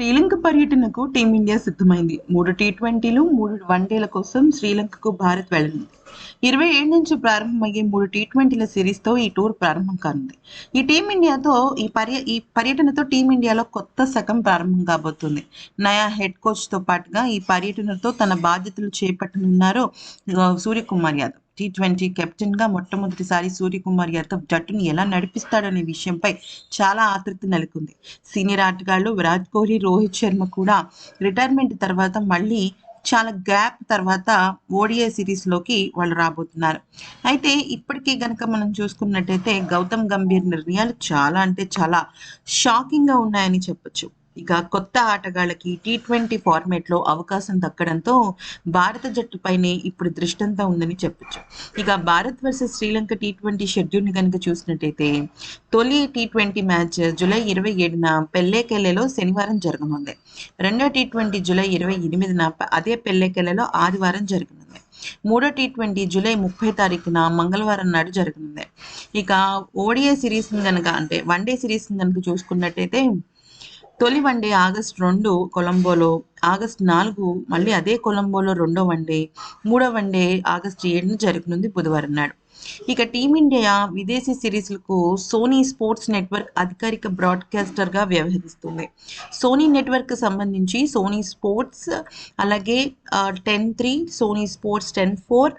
శ్రీలంక పర్యటనకు టీమిండియా సిద్ధమైంది. మూడు టీ ట్వంటీలు మూడు వన్డేల కోసం శ్రీలంకకు భారత్ వెళ్ళనుంది. ఇరవై ఏడు నుంచి ప్రారంభమయ్యే మూడు టీ ట్వంటీల సిరీస్తో ఈ టూర్ ప్రారంభం కానుంది. ఈ టీమిండియాతో ఈ పర్య ఈ పర్యటనతో టీమిండియాలో కొత్త శకం ప్రారంభం కాబోతుంది. నయా హెడ్ కోచ్తో పాటుగా ఈ పర్యటనతో తన బాధ్యతలు చేపట్టనున్నారు సూర్యకుమార్ యాదవ్. టీ ట్వంటీ కెప్టెన్గా మొట్టమొదటిసారి సూర్యకుమార్ యాదవ్ జట్టును ఎలా నడిపిస్తాడనే విషయంపై చాలా ఆతృతి నెలకొంది. సీనియర్ ఆటగాళ్ళు విరాట్ కోహ్లీ రోహిత్ శర్మ కూడా రిటైర్మెంట్ తర్వాత మళ్ళీ చాలా గ్యాప్ తర్వాత ఓడిఐ సిరీస్లోకి వాళ్ళు రాబోతున్నారు. అయితే ఇప్పటికీ గనక మనం చూసుకున్నట్టయితే గౌతమ్ గంభీర్ నిర్ణయాలు చాలా అంటే చాలా షాకింగ్గా ఉన్నాయని చెప్పొచ్చు. ఇక కొత్త ఆటగాళ్ళకి టీ ట్వంటీ ఫార్మేట్లో అవకాశం దక్కడంతో భారత జట్టుపైనే ఇప్పుడు దృష్టంతా ఉందని చెప్పొచ్చు. ఇక Bharat versus Sri Lanka T twenty షెడ్యూల్ని కనుక చూసినట్టయితే తొలి టీ ట్వంటీ మ్యాచ్ జూలై ఇరవై ఏడున పెల్లేకెల్లెలో శనివారం జరగనుంది. రెండో టీ ట్వంటీ జూలై ఇరవై ఎనిమిదిన అదే పెల్లేకెల్లెలో ఆదివారం జరగనుంది. మూడో టీ ట్వంటీ జూలై ముప్పై తారీఖున మంగళవారం నాడు జరగనుంది. ఇక ఓడిఐ సిరీస్ని కనుక అంటే వన్డే సిరీస్ని కనుక చూసుకున్నట్టయితే తొలి వన్డే ఆగస్ట్ రెండు కొలంబోలో ఆగస్ట్ నాలుగు మళ్ళీ అదే కొలంబోలో రెండో వన్డే మూడో వన్డే ఆగస్ట్ ఏడున జరగనుంది బుధవారం నాడు. ఇక టీమిండియా విదేశీ సిరీస్లకు సోనీ స్పోర్ట్స్ నెట్వర్క్ అధికారిక బ్రాడ్కాస్టర్గా వ్యవహరిస్తుంది. సోనీ నెట్వర్క్ సంబంధించి సోనీ స్పోర్ట్స్ అలాగే ten three Sony sports ten four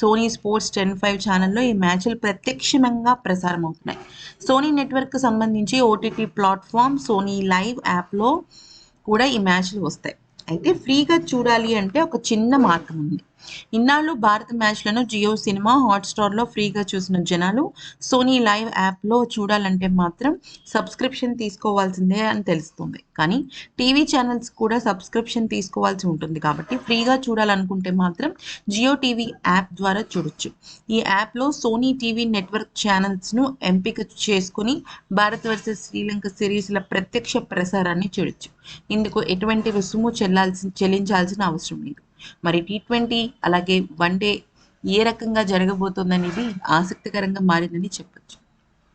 Sony sports ten five ఛానల్లో ఈ మ్యాచ్లు ప్రత్యక్షంగా ప్రసారం అవుతున్నాయి సోనీ నెట్వర్క్ సంబంధించి ఓటీటీ ప్లాట్ఫామ్ సోనీ లైవ్ యాప్లో కూడా ఈ మ్యాచ్లు వస్తాయి. అయితే ఫ్రీగా చూడాలి అంటే ఒక చిన్న మార్గం ఉంది. ఇన్నాళ్ళు భారత్ మ్యాచ్లను జియో సినిమా హాట్స్టార్లో ఫ్రీగా చూసిన జనాలు సోనీ లైవ్ యాప్లో చూడాలంటే మాత్రం సబ్స్క్రిప్షన్ తీసుకోవాల్సిందే అని తెలుస్తుంది. కానీ టీవీ ఛానల్స్ కూడా సబ్స్క్రిప్షన్ తీసుకోవాల్సి ఉంటుంది కాబట్టి ఫ్రీగా చూడాలనుకుంటే మాత్రం జియో టీవీ యాప్ ద్వారా చూడొచ్చు. ఈ యాప్లో సోనీ టీవీ నెట్వర్క్ ఛానల్స్ను ఎంపిక చేసుకుని భారత్ వర్సెస్ శ్రీలంక సిరీస్ల ప్రత్యక్ష ప్రసారాన్ని చూడొచ్చు. ఇందుకు ఎటువంటి రుసుము చెల్లాల్సి చెల్లించాల్సిన అవసరం లేదు. మరి టీ ట్వంటీ అలాగే వన్డే ఏ రకంగా జరగబోతోందనేది ఆసక్తికరంగా మారిందని చెప్పొచ్చు.